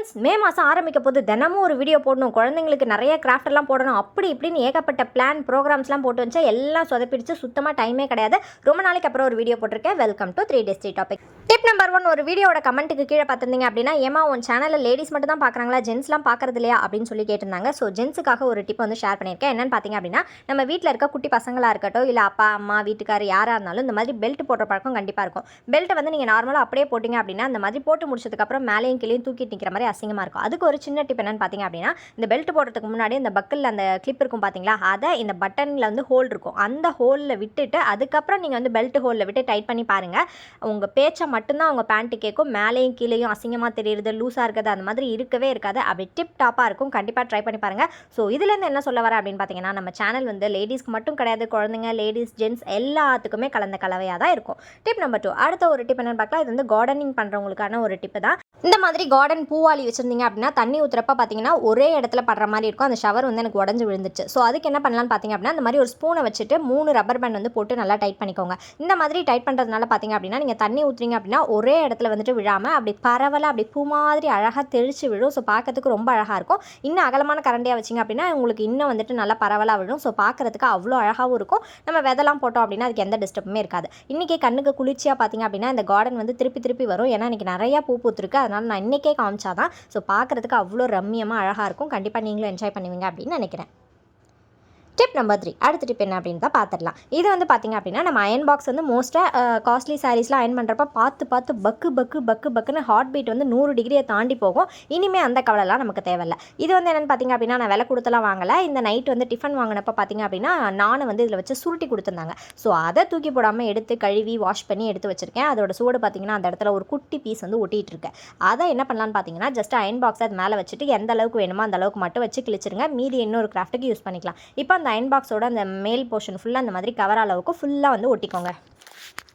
Friends மே மாதம் ஆரம்பிக்க போது தினமும் ஒரு வீடியோ போடணும். குழந்தைங்களுக்கு நிறைய கிராஃப்ட் எல்லாம் போடணும். அப்படி இப்படின்னு ஏகப்பட்ட பிளான் ப்ரோக்ராம்ஸ்லாம் போட்டு வச்சா எல்லாம் சொதப்பிடிச்சு. சுத்தமாக டைமே கிடையாது. ரொம்ப நாளைக்கு அப்புறம் ஒரு வீடியோ போட்டிருக்கேன். Welcome to three days three topic tip number one ஒரு வீடியோட கமெண்ட்டுக்கு கீழே பார்த்துருந்தீங்க அப்படின்னா ஏமா உன் சேனலில் லேடிஸ் மட்டும் தான் பார்க்குறாங்களா? ஜென்ஸ்லாம் பார்க்குறது இல்லையா? அப்படின்னு சொல்லி கேட்டிருந்தாங்க. ஸோ ஜென்ஸுக்காக ஒரு டிப் வந்து ஷேர் பண்ணியிருக்கேன். என்னன்னு பார்த்தீங்க அப்படின்னா நம்ம வீட்டில் இருக்க குட்டி பசங்களாக இருக்கட்டும் இல்லை அப்பா அம்மா வீட்டுக்கார் யாராக இருந்தாலும் இந்த மாதிரி பெல்ட் போடுற பழக்கம் கண்டிப்பாக இருக்கும். பெல்ட்டை வந்து நீங்கள் நார்மலாக அப்படியே போட்டிங்க அப்படின்னா அந்த மாதிரி போட்டு முடிச்சதுக்கப்புறம் மேலேயும் கீழேயும் தூக்கிட்டு நிற்கிற மாதிரி அசிங்கமாக இருக்கும். அதுக்கு ஒரு சின்ன டிப் என்னென்னு பார்த்தீங்க அப்படின்னா இந்த பெல்ட் போடுறதுக்கு முன்னாடி இந்த பக்கில் அந்த கிளிப் இருக்கும் பார்த்தீங்களா? அதை இந்த பட்டனில் வந்து ஹோல் இருக்கும். அந்த ஹோலில் விட்டுட்டு அதுக்கப்புறம் நீங்கள் வந்து பெல்ட் ஹோலில் விட்டு டைட் பண்ணி பாருங்கள் உங்கள் பேச்சை மட்டும் மட்டும்தான் அவங்க பேண்ட்டு கேட்கும் மேலேயும் கீழேயும் அசிங்கமாக தெரியுறது லூஸாக இருக்கிறது அந்த மாதிரி இருக்கவே இருக்காது. அப்படி டிப் டாப்பாக இருக்கும். கண்டிப்பாக ட்ரை பண்ணி பாருங்கள் ஸோ இதுலேருந்து என்ன சொல்ல வரேன் அப்படின்னு பார்த்தீங்கன்னா நம்ம சேனல் வந்து லேடிஸ்க்கு மட்டும் கிடையாது குழந்தைங்க லேடிஸ் ஜென்ட்ஸ் எல்லாத்துக்குமே கலந்த கலவையாக தான் இருக்கும். டிப் நம்பர் டூ அடுத்த ஒரு டிப் என்னன்னு பார்க்கலாம் இது வந்து கார்டனிங் பண்ணுறவங்களுக்கான ஒரு டிப்பு தான். இந்த மாதிரி கார்டன் பூவாளி வச்சுருந்தீங்க அப்படின்னா தண்ணி ஊற்றுறப்ப பார்த்தீங்கன்னா ஒரே இடத்துல படுற மாதிரி இருக்கும். அந்த ஷவர் வந்து எனக்கு உடஞ்சி விழுந்துச்சு. ஸோ அதுக்கு என்ன பண்ணலான்னு பார்த்தீங்க அப்படின்னா இந்த மாதிரி ஒரு ஸ்பூனை வச்சுட்டு மூணு ரப்பர் பேண்ட் வந்து போட்டு நல்லா டைட் பண்ணிக்கோங்க. இந்த மாதிரி டைட் பண்ணுறதுனால பார்த்தீங்க அப்படின்னா நீங்கள் தண்ணி ஊற்றுறீங்க அப்படின்னா ஒரே இடத்துல வந்துட்டு விழாமல் அப்படி பரவலாக அப்படி பூ மாதிரி அழகாக தெளித்து விழும். ஸோ பார்க்கறதுக்கு ரொம்ப அழகாக இருக்கும். இன்னும் அகலமான கரண்டியாக வச்சிங்க அப்படின்னா உங்களுக்கு இன்னும் வந்துட்டு நல்லா பரவலாக விழும். ஸோ பார்க்கறதுக்கு அவ்வளோ அழகாகவும் இருக்கும். நம்ம விதெல்லாம் போட்டோம் அப்படின்னா அதுக்கு எந்த டிஸ்டர்புமே இருக்காது. இன்றைக்கி கண்ணுக்கு குளிர்ச்சியாக பார்த்தீங்க அப்படின்னா இந்த கார்டன் வந்து திருப்பி திருப்பி வரும். ஏன்னா இன்றைக்கி நிறையா பூ பூத்துருக்கு. அதனால் நான் இன்றைக்கே காமிச்சாதான். ஸோ பார்க்குறதுக்கு அவ்வளோ ரம்மியமாக அழகாக இருக்கும். கண்டிப்பாக நீங்களும் என்ஜாய் பண்ணுவீங்க அப்படின்னு நினைக்கிறேன். ஸ்டெப் நம்பர் த்ரீ அடுத்த டிப் என்ன அப்படின்னு தான் பார்த்துடலாம் இது வந்து பார்த்திங்க அப்படின்னா நம்ம அயன் பாக்ஸ் வந்து மோஸ்ட்டாக காஸ்ட்லி சாரீஸ்லாம் அயன் பண்ணுறப்ப பார்த்து பார்த்து பக்கு பக்கு பக்கு பக்குன்னு ஹார்ட் பீட் வந்து நூறு டிகிரியை தாண்டி போகும். இனிமேல் அந்த கவலைலாம் நமக்கு தேவையில்ல. இது வந்து என்னென்னு பார்த்தீங்க அப்படின்னா நான் விலை கொடுத்தலாம் வாங்கலை. இந்த நைட் வந்து டிஃபன் வாங்கினப்ப பார்த்தீங்க அப்படின்னா நானும் வந்து இதில் வச்சு சுருட்டி கொடுத்துருந்தாங்க. ஸோ அதை தூக்கி போடாமல் எடுத்து கழுவி வாஷ் பண்ணி எடுத்து வச்சுருக்கேன். அதோட சூடு பார்த்தீங்கன்னா அந்த இடத்துல ஒரு குட்டி பீஸ் வந்து ஒட்டிகிட்டு இருக்கேன் அதை என்ன பண்ணலான்னு பார்த்தீங்கன்னா ஜஸ்ட் அயன் பாக்ஸ் அது மேலே வச்சுட்டு எந்த அளவுக்கு வேணுமோ அந்த அளவுக்கு மட்டும் வச்சு கிழிச்சிருங்க. மீதி இன்னொரு கிராஃப்ட்டுக்கு யூஸ் பண்ணிக்கலாம். இப்போ அந்த அயன் பாக்ஸோட அந்த மேல் போர்ஷன் ஃபுல்லாக அந்த மாதிரி கவர் அளவுக்கு ஃபுல்லாக வந்து ஒட்டிக்கோங்க.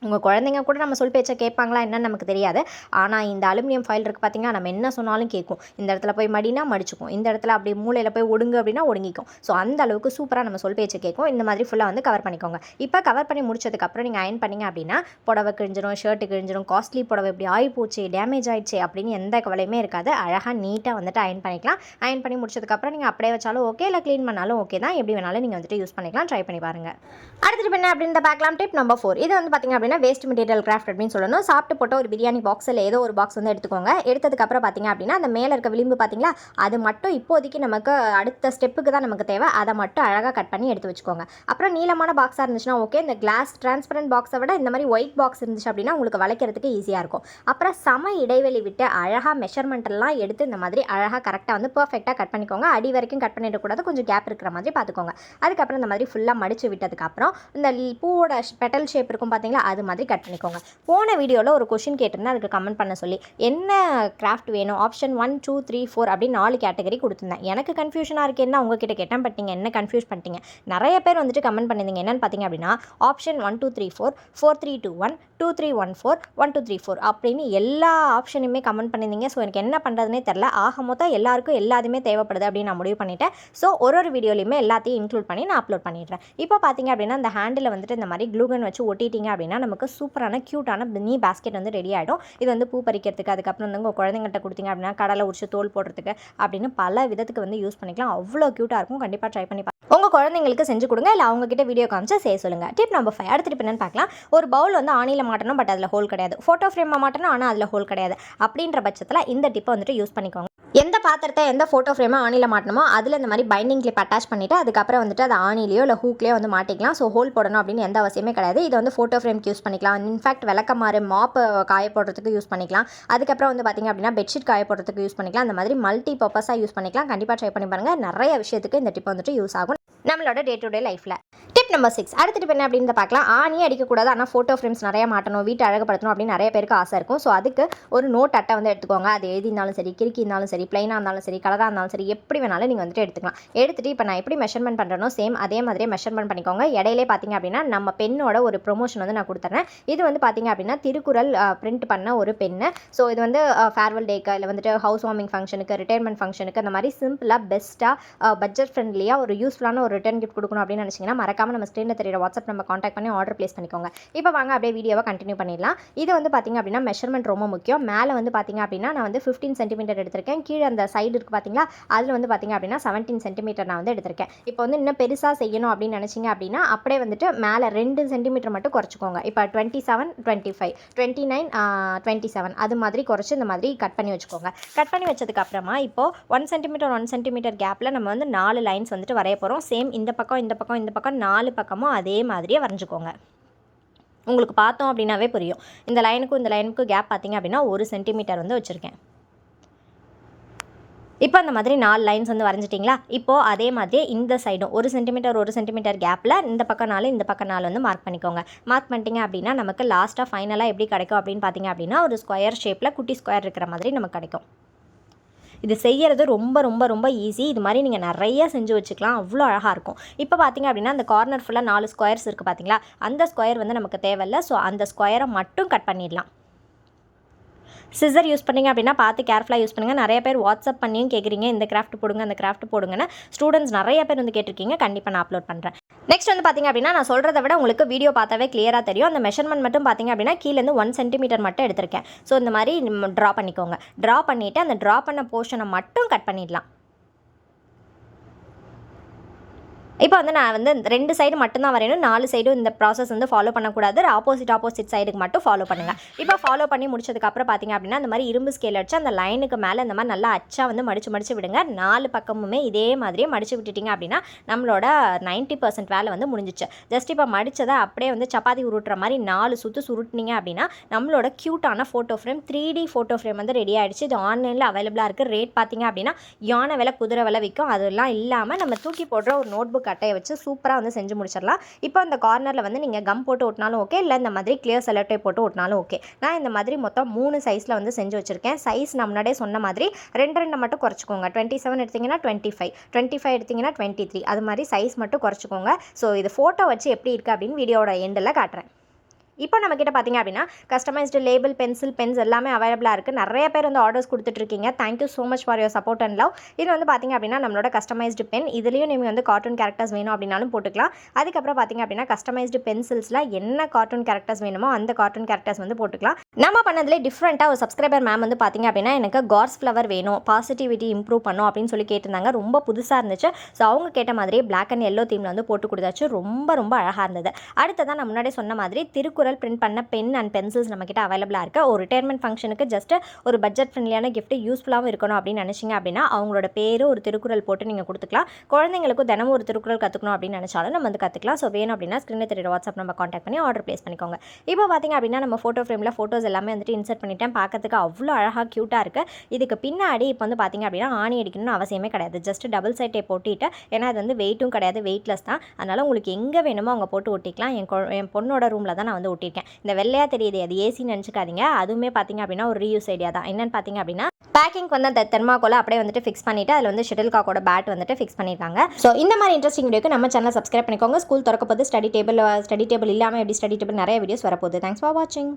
உங்கள் குழந்தைங்க கூட நம்ம சொல் பேச்சை கேட்பாங்களா என்னன்னு நமக்கு தெரியாது. ஆனால் இந்த அலுமினியம் ஃபைல் இருக்குது பார்த்தீங்கன்னா நம்ம என்ன சொன்னாலும் கேட்கும். இந்த இடத்துல போய் மடினா மடிச்சுக்கும். இந்த இடத்துல அப்படி மூலையில் போய் ஒடுங்கு அப்படின்னா ஒடுங்கிக்கும். ஸோ அந்த அளவுக்கு சூப்பராக நம்ம சொல் பேச்சை கேட்கும். இந்த மாதிரி ஃபுல்லாக வந்து கவர் பண்ணிக்கோங்க. இப்போ கவர் பண்ணி முடிச்சதுக்கப்புறம் நீங்கள் அயன் பண்ணிங்க அப்படின்னா புடவை கிழிஞ்சிரும் ஷர்ட்டு கிழிஞ்சிரும் காஸ்ட்லி புடவை இப்படி ஆகி போச்சு டேமேஜ் ஆயிடுச்சு அப்படின்னு எந்த கவலையுமே இருக்காது. அழகாக நீட்டாக வந்துட்டு அயன் பண்ணிக்கலாம். அயன் பண்ணி முடிச்சதுக்கப்புறம் நீங்கள் அப்படியே வச்சாலும் ஓகே இல்லை க்ளீன் பண்ணாலும் ஓகே தான். எப்படி வேணாலும் நீங்கள் வந்துட்டு யூஸ் பண்ணிக்கலாம். ட்ரை பண்ணி பாருங்கள் அடுத்துட்டு என்ன அப்படின்னு பார்க்கலாம். டிப் நம்பர் ஃபோர் இது வந்து பார்த்திங்க அப்படின்னா வேஸ்ட் மெட்டீரியல் கிராஃப்ட் அப்படின்னு சொல்லணும். சாப்பிட்டு போட்ட ஒரு பிரியாணி பாக்ஸில் ஏதோ ஒரு பாக்ஸ் வந்து எடுத்துக்கோங்க. எடுத்ததுக்கப்புறம் பார்த்தீங்க அப்படின்னா அந்த மேலே இருக்க விளிம்பு பார்த்தீங்களா அது மட்டும் இப்போதைக்கு நமக்கு அடுத்த ஸ்டெப்புக்கு தான் நமக்கு தேவை. அதை மட்டும் அழகாக கட் பண்ணி எடுத்து வச்சுக்கோங்க. அப்புறம் நீளமான பாக்ஸாக இருந்துச்சுன்னா ஓகே இந்த கிளாஸ் டிரான்ஸ்பரண்ட் பாக்ஸை விட இந்த மாதிரி ஒயிட் பாக்ஸ் இருந்துச்சு அப்படின்னா உங்களுக்கு வளைக்கிறதுக்கு ஈஸியாக இருக்கும். அப்புறம் சம இடைவெளி விட்டு அழகாக மெஷர்மெண்ட்லாம் எடுத்து இந்த மாதிரி அழகாக கரெக்டாக வந்து பர்ஃபெக்டாக கட் பண்ணிக்கோங்க. அடி வரைக்கும் கட் பண்ணிடக்கூடாது கொஞ்சம் கேப் இருக்கிற மாதிரி பார்த்துக்கோங்க அதுக்கப்புறம் இந்த மாதிரி ஃபுல்லாக மடிச்சு விட்டதுக்கப்புறம் இந்த பூவோட பெட்டல் ஷேப் இருக்கும் பார்த்தீங்களா அது மாதிரி கட் பண்ணிக்கோங்க. போன வீடியோவில் ஒரு கொஷின் கேட்டிருந்தேன் அதுக்கு கமெண்ட் பண்ண சொல்லி என்ன கிராஃப்ட் வேணும்? Option one two three four அப்படின்னு நாலு கேட்டகரி கொடுத்துருந்தேன். எனக்கு கன்ஃபியூஷனாக இருக்கேன்னா என்ன உங்ககிட்ட கேட்டேன்? பட்டீங்க என்ன கன்ஃபியூஸ் பண்ணிட்டீங்க? நிறைய பேர் வந்துட்டு கமெண்ட் பண்ணியிருந்தீங்க. என்னென்னு பார்த்தீங்க அப்படின்னா option one two three four four three two one two three one four one two three four அப்படின்னு எல்லா ஆப்ஷனுமே கமெண்ட் பண்ணியிருந்தீங்க. ஸோ எனக்கு என்ன பண்ணுறதுனே தெரில ஆக மொத்தம் எல்லாருக்கும் எல்லாத்தையுமே தேவைப்படுது அப்படின்னு நான் முடிவு பண்ணிட்டேன். ஸோ ஒரு ஒரு வீடியோலையுமே எல்லாத்தையும் இன்க்ளூட் பண்ணி நான் அப்லோட் பண்ணிடுறேன். இப்போ பார்த்தீங்க அப்படின்னா அந்த ஹேண்டில் வந்துட்டு இந்த மாதிரி க்ளூகன் வச்சு ஒட்டிட்டீங்க அப்படின்னா நமக்கு சூப்பரான க்யூட்டான மினி பேஸ்கெட் வந்து ரெடி ஆகிடும் இது வந்து பூ பறிக்கிறதுக்கு அதுக்கப்புறம் வந்து உங்கள் குழந்தைங்கள்ட்ட கொடுத்தீங்க அப்படின்னா கடலை உரிச்சு தோல் போடுறதுக்கு அப்படின்னு பல விதத்துக்கு வந்து யூஸ் பண்ணிக்கலாம். அவ்வளோ க்யூட்டாக இருக்கும். கண்டிப்பாக ட்ரை பண்ணி உங்கள் குழந்தைங்களுக்கு செஞ்சு கொடுங்க. இல்லை அவங்ககிட்ட வீடியோ காமிச்சா செய்ய சொல்லுங்கள் டிப் நம்பர் ஃபைவ் அடுத்து என்னன்னு பார்க்கலாம். ஒரு பவுல் வந்து ஆணியில் மாட்டணும் பட் அதில் ஹோல் கிடையாது. ஃபோட்டோ ஃப்ரேமாக மாட்டணும் ஆனால் அதில் ஹோல் கிடையாது. அப்படின்ற பட்சத்தில் இந்த டிப்பை வந்துட்டு யூஸ் பண்ணிக்கோங்க. எந்த பாத்திரத்தை எந்த ஃபோட்டோ ஃப்ரேமோ ஆணியில் மாட்டணுமோ அதில் இந்த மாதிரி பைண்டிங் கிளிப் அட்டாச் பண்ணிவிட்டு அதுக்கப்புறம் வந்துட்டு அது ஆணிலையோ இல்லை ஹூக்லேயோ வந்து மாட்டிக்கலாம். ஸோ ஹோல் போடணும் அப்படின்னு எந்த அவசியமே கிடையாது. இது வந்து ஃபோட்டோ ஃப்ரேம்க்கு யூஸ் பண்ணிக்கலாம். இன்ஃபேக்ட் விளக்கமாறு மாப்பு காய போடுறதுக்கு யூஸ் பண்ணிக்கலாம். அதுக்கப்புறம் வந்து பார்த்திங்க அப்படின்னா பெட்ஷீட் காய போடுறதுக்கு யூஸ் பண்ணிக்கலாம். அந்த மாதிரி மல்டி பர்பஸாக யூஸ் பண்ணிக்கலாம். கண்டிப்பாக ட்ரை பண்ணி பாருங்கள் நிறைய விஷயத்துக்கு இந்த டிப் வந்துட்டு யூஸ் ஆகும். நம்மளோட டே டு டே லைஃப்பில் டிப் நம்பர் சிக்ஸ் அடுத்த டிப் என்ன அப்படின்னு பார்க்கலாம். ஆணி அடிக்கக்கூடாது. ஆனால் ஃபோட்டோ ஃப்ரேம்ஸ் நிறைய மாட்டணும். வீட்டை அழகுப்படுத்தணும் அப்படின்னு நிறைய பேருக்கு ஆசை இருக்கும். ஸோ அதுக்கு ஒரு நோட் அட்டை வந்து எடுத்துக்கோங்க. அது எழுதினாலும் சரி கிறுக்கி இருந்தாலும் சரி பிளைனாக இருந்தாலும் சரி கலராக இருந்தாலும் சரி எப்படி வேணாலும் நீங்கள் வந்துட்டு எடுத்துக்கலாம். எடுத்துகிட்டு இப்போ நான் எப்படி மெஷர்மெண்ட் பண்ணுறனோ சேம் அதே மாதிரியே மெஷர்மெண்ட் பண்ணிக்கோங்க. இடையிலே பார்த்தீங்க அப்படின்னா நம்ம பெண்ணோட ஒரு ப்ரொமோஷன் வந்து நான் கொடுத்துறேன். இது வந்து பார்த்தீங்க அப்படின்னா திருக்குறள் பிரிண்ட் பண்ண ஒரு பெண்ணு ஸோ இது வந்து ஃபேர்வெல் டேக்கு இல்லை வந்துட்டு ஹவுஸ் வார்மிங் ஃபங்க்ஷனுக்கு ரிட்டையர்மெண்ட் ஃபங்க்ஷனுக்கு அந்த மாதிரி சிம்பிளாக பெஸ்ட்டாக பட்ஜெட் ஃப்ரெண்ட்லியாக ஒரு யூஸ்ஃபுல்லான ஒரு ரிட்டர்ன் கிஃப்ட் கொடுக்கணும் அப்படின்னு நினச்சிங்கன்னா மறக்காம நம்ம ஸ்க்ரீனில் தெரியுற வாட்ஸ்அப் நம்ம காண்டாக்ட் பண்ணி ஆர்டர் ப்ளேஸ் பண்ணிக்கோங்க. இப்போ வாங்க அப்படியே வீடியோவை கண்டினியூ பண்ணிடலாம். இது வந்து பார்த்திங்க அப்படின்னா மெஷர்மெண்ட் ரொம்ப முக்கியம். மேலே வந்து பார்த்தீங்க அப்படின்னா நான் வந்து ஃபிஃப்டீன் சென்டிமீட்டர் எடுத்திருக்கேன். கீழே அந்த சைடு இருக்குது பார்த்திங்களா அதில் வந்து பார்த்தீங்க அப்படின்னா செவன்டீன் சென்டிமீட்டர் நான் வந்து எடுத்திருக்கேன். இப்போ வந்து இன்னும் பெருசாக செய்யணும் அப்படின்னு நினச்சிங்க அப்படின்னா அப்படியே வந்துட்டு மேலே ரெண்டு சென்டிமீட்டர் மட்டும் குறைச்சிக்கோங்க. இப்போ twenty seven twenty five twenty nine twenty seven அது மாதிரி குறைச்சி இந்த மாதிரி கட் பண்ணி வச்சுக்கோங்க. கட் பண்ணி வச்சதுக்கு அப்புறமா இப்போ ஒன் சென்டிமீட்டர் ஒன் சென்டிமீட்டர் கேப்பில் நம்ம வந்து நாலு லைன்ஸ் வந்துட்டு வரைய போகிறோம் சேம் இந்த பக்கம் இந்த பக்கம் இந்த பக்கம் நாலு பக்கமும் அதே மாதிரியே வரைஞ்சிக்கோங்க. உங்களுக்கு பார்த்தோம் அப்படின்னாவே புரியும். இந்த லைனுக்கும் இந்த லைனுக்கும் கேப் பார்த்தீங்க அப்படின்னா ஒரு சென்டிமீட்டர் வந்து வச்சுருக்கேன். இப்போ அந்த மாதிரி நாலு லைன்ஸ் வந்து வரைஞ்சிட்டிங்களா? இப்போது அதே மாதிரி இந்த சைடும் ஒரு சென்டிமீட்டர் ஒரு சென்டிமீட்டர் கேப்பில் இந்த பக்கம் நாலு இந்த பக்கம் நாலு வந்து மார்க் பண்ணிக்கோங்க. மார்க் பண்ணிட்டீங்க அப்படின்னா நமக்கு லாஸ்ட்டாக ஃபைனலாக எப்படி கிடைக்கும் அப்படின்னு பார்த்தீங்க அப்படின்னா ஒரு ஸ்கொயர் ஷேப்பில் குட்டி ஸ்கொயர் இருக்கிற மாதிரி நமக்கு கிடைக்கும். இது செய்யறது ரொம்ப ரொம்ப ரொம்ப ஈஸி இது மாதிரி நீங்கள் நிறைய செஞ்சு வச்சுக்கலாம். அவ்வளோ அழகாக இருக்கும். இப்போ பார்த்தீங்க அப்படின்னா அந்த கார்னர் ஃபுல்லாக நாலு ஸ்கொயர்ஸ் இருக்குது பார்த்தீங்களா? அந்த ஸ்கொயர் வந்து நமக்கு தேவையில்ல. ஸோ அந்த ஸ்கொயரை மட்டும் கட் பண்ணிடலாம். சிசர் யூஸ் பண்ணிங்க அப்படின்னா பார்த்து கேர்ஃபுல்லாக யூஸ் பண்ணுங்கள் நிறைய பேர் வாட்ஸ்அப் பண்ணியும் கேட்குறீங்க. இந்த கிராஃப்ட் போடுங்க அந்த கிராஃப்ட் போடுங்கன்னு. ஸ்டூடெண்ட்ஸ் நிறைய பேர் வந்து கேட்டிருக்கீங்க. கண்டிப்பாக நான் அப்லோட் பண்ணுறேன் நெக்ஸ்ட் வந்து பார்த்தீங்க அப்படின்னா நான் சொல்கிறத விட உங்களுக்கு வீடியோ பார்த்தாவே கிளியராக தெரியும். அந்த மெஷர்மெண்ட் மட்டும் பார்த்தீங்க அப்படின்னா கீழேருந்து ஒன் சென்டிமீட்டர் மட்டும் எடுத்திருக்கேன். ஸோ இந்த மாதிரி ட்ரா பண்ணிக்கோங்க. ட்ரா பண்ணிவிட்டு அந்த ட்ரா பண்ண போர்ஷனை மட்டும் கட் பண்ணிடலாம். இப்போ வந்து நான் வந்து ரெண்டு சைடு மட்டும்தான் வரையணும். நாலு சைடும் இந்த ப்ராசஸ் வந்து ஃபாலோ பண்ணக்கூடாது. ஆப்போசிட் ஆப்போசிட் சைடுக்கு மட்டும் ஃபாலோ பண்ணுங்கள் இப்போ ஃபாலோ பண்ணி முடிச்சதுக்கப்புறம் பார்த்தீங்க அப்படின்னா அந்த மாதிரி இரும்பு ஸ்கேல் அடிச்சு அந்த லைனுக்கு மேலே இந்த மாதிரி நல்லா அச்சா வந்து மடிச்சு மடிச்சு விடுங்க. நாலு பக்கமுமே இதே மாதிரியே மடிச்சு விட்டுட்டீங்க அப்படின்னா நம்மளோட நைன்ட்டி பர்சன்ட் வேலை வந்து முடிஞ்சிச்சு. ஜஸ்ட் இப்போ மடித்ததை அப்படியே வந்து சப்பாத்தி உருட்டுற மாதிரி நாலு சுற்று சுருட்டுனீங்க அப்படின்னா நம்மளோட க்யூட்டான photo frame three D photo frame வந்து ரெடி ஆகிடுச்சு இது ஆன்லைனில் அவைலபிளாக இருக்குது ரேட் பார்த்தீங்க அப்படின்னா யானை விலை குதிரை விலை விற்கும். அதெல்லாம் இல்லாமல் நம்ம தூக்கி போடுற ஒரு நோட் புக் கட்டையை வச்சு சூப்பராக வந்து செஞ்சு முடிச்சிடலாம். இப்போ அந்த கார்னரில் வந்து நீங்கள் கம் போட்டு ஓட்டினாலும் ஓகே இல்லை இந்த மாதிரி கிளியர் செலட்டை போட்டு ஓட்டினாலும் ஓகே நான் இந்த மாதிரி மொத்தம் மூணு சைஸில் வந்து செஞ்சு வச்சுருக்கேன். சைஸ் நான் முன்னாடியே சொன்ன மாதிரி ரெண்டு ரெண்டு மட்டும் குறைச்சிக்கோங்க. டுவெண்ட்டி செவன் எடுத்திங்கன்னா டுவெண்ட்டி ஃபைவ் டுவெண்ட்டி ஃபைவ் எடுத்திங்கன்னா டுவெண்ட்டி த்ரீ அது மாதிரி சைஸ் மட்டும் குறைச்சிக்கோங்க. ஸோ இது ஃபோட்டோ வச்சு எப்படி இருக்குது அப்படின்னு வீடியோட எண்டில் காட்டுறேன். இப்போ நம்மக்கிட்ட பார்த்தீங்க அப்படின்னா கஸ்டமைஸ்டு லேபிள் பென்சில் பென்ஸ் எல்லாமே அவைலபிளாக இருக்குது நிறைய பேர் வந்து orders கொடுத்துட்ருக்கீங்க. Thank you so much for your support and love இது வந்து பார்த்தீங்க அப்படின்னா நம்மளோட கஸ்டமைஸ்டு பென் இதுலேயும் நீங்கள் வந்து கார்ட்டூன் கேரக்டர்ஸ் வேணும் அப்படின்னாலும் போட்டுக்கலாம். அதுக்கப்புறம் பார்த்தீங்க அப்படின்னா கஸ்டமைஸ்டு பென்சில்ஸில் என்ன கார்ட்டூன் கேரக்டர்ஸ் வேணுமோ அந்த கார்ட்டூன் கேரக்டர்ஸ் வந்து போட்டுக்கலாம். நம்ம பண்ணதுலேயே டிஃப்ரெண்ட்டாக ஒரு சப்ஸ்கிரைபர் மேம் வந்து பார்த்தீங்க அப்படின்னா எனக்கு கார்ஸ் ஃப்ளவர் வேணும். பாசிட்டிவிட்டி இம்ப்ரூவ் பண்ணும் அப்படின்னு சொல்லி கேட்டிருந்தாங்க. ரொம்ப புதுசாக இருந்துச்சு. ஸோ அவங்க கேட்ட மாதிரியே பிளாக் அண்ட் எல்லோ தீமில் வந்து போட்டு கொடுத்தாச்சு. ரொம்ப ரொம்ப அழகாக இருந்தது. அடுத்ததான் நான் முன்னாடி சொன்ன மாதிரி திருக்குறள் பிரிண்ட் பண்ண பென் அண்ட் பென்சில்ஸ் நம்மக்கிட்ட அவைலபிளாக இருக்குது ஒரு ரிட்டையர்மெண்ட் ஃபங்க்ஷனுக்கு ஜஸ்ட் ஒரு பட்ஜெட் ஃப்ரெண்ட்லியான கிஃப்ட் யூஸ்ஃபுல்லாகவும் இருக்கணும் அப்படின்னு நினச்சிங்க அப்படின்னா அவங்களோட பேர் ஒரு திருக்குறள் போட்டு நீங்கள் கொடுத்துக்கலாம். குழந்தைங்களுக்கும் தினமும் ஒரு திருக்குறள் கற்றுக்கணும் அப்படின்னு நினச்சாலும் நம்ம வந்து கற்றுக்கலாம் ஸோ வேணும் அப்படின்னா ஸ்க்ரீனில் தெரியுற வாட்ஸ்அப் நம்ம காண்டாக்ட் பண்ணி ஆர்டர் ப்ளேஸ் பண்ணிக்கோங்க. இப்போ பார்த்திங்க அப்படின்னா நம்ம ஃபோட்டோ ஃப்ரேமில் ஃபோட்டோஸ் எல்லாமே வந்துட்டு இன்சர்ட் பண்ணிட்டேன். பார்க்கறதுக்கு அவ்வளோ அழகாக க்யூட்டாக இருக்குது இதுக்கு பின்னாடி இப்போ வந்து பார்த்தீங்க அப்படின்னா ஆணி அடிக்கணும்னு அவசியமே கிடையாது. ஜஸ்ட் டபுள் சைட்டை போட்டிட்டு ஏன்னா அது வந்து வெயிட்டும் கிடையாது வெயிட்லெஸ் தான். அதனால் உங்களுக்கு எங்கே வேணுமோ அங்கே போட்டு ஒட்டிக்கலாம். என் என் பொண்ணோட ரூமில் தான் நான் வந்து ஒட்டியிருக்கேன் இந்த வெள்ளையாக தெரியுது அது ஏசி நினச்சிக்காதீங்க. அதுவுமே பார்த்தீங்க அப்படின்னா ஒரு ரீயூஸ் ஐடியா தான். என்னன்னு பார்த்தீங்க அப்படின்னா பேக்கிங் வந்து அந்த தெர்மாக்கோலை அப்படியே வந்துட்டு ஃபிக்ஸ் பண்ணிட்டு அதில் வந்து ஷெட்டில் காக்கோட பேட் வந்துட்டு ஃபிக்ஸ் பண்ணியிருக்காங்க ஸோ இந்த மாதிரி இன்ட்ரெஸ்டிங் வீடியோக்கு நம்ம சேனல் சப்ஸ்கிரைப் பண்ணிக்கோங்க. ஸ்கூல் திறக்க போது ஸ்டடி டேபிள் ஸ்டடி டேபிள் இல்லாமல் எப்படி ஸ்டடி டேபிள் நிறைய வீடியோஸ் வரப்போகுது. தேங்க்ஸ் ஃபார் வாட்சிங்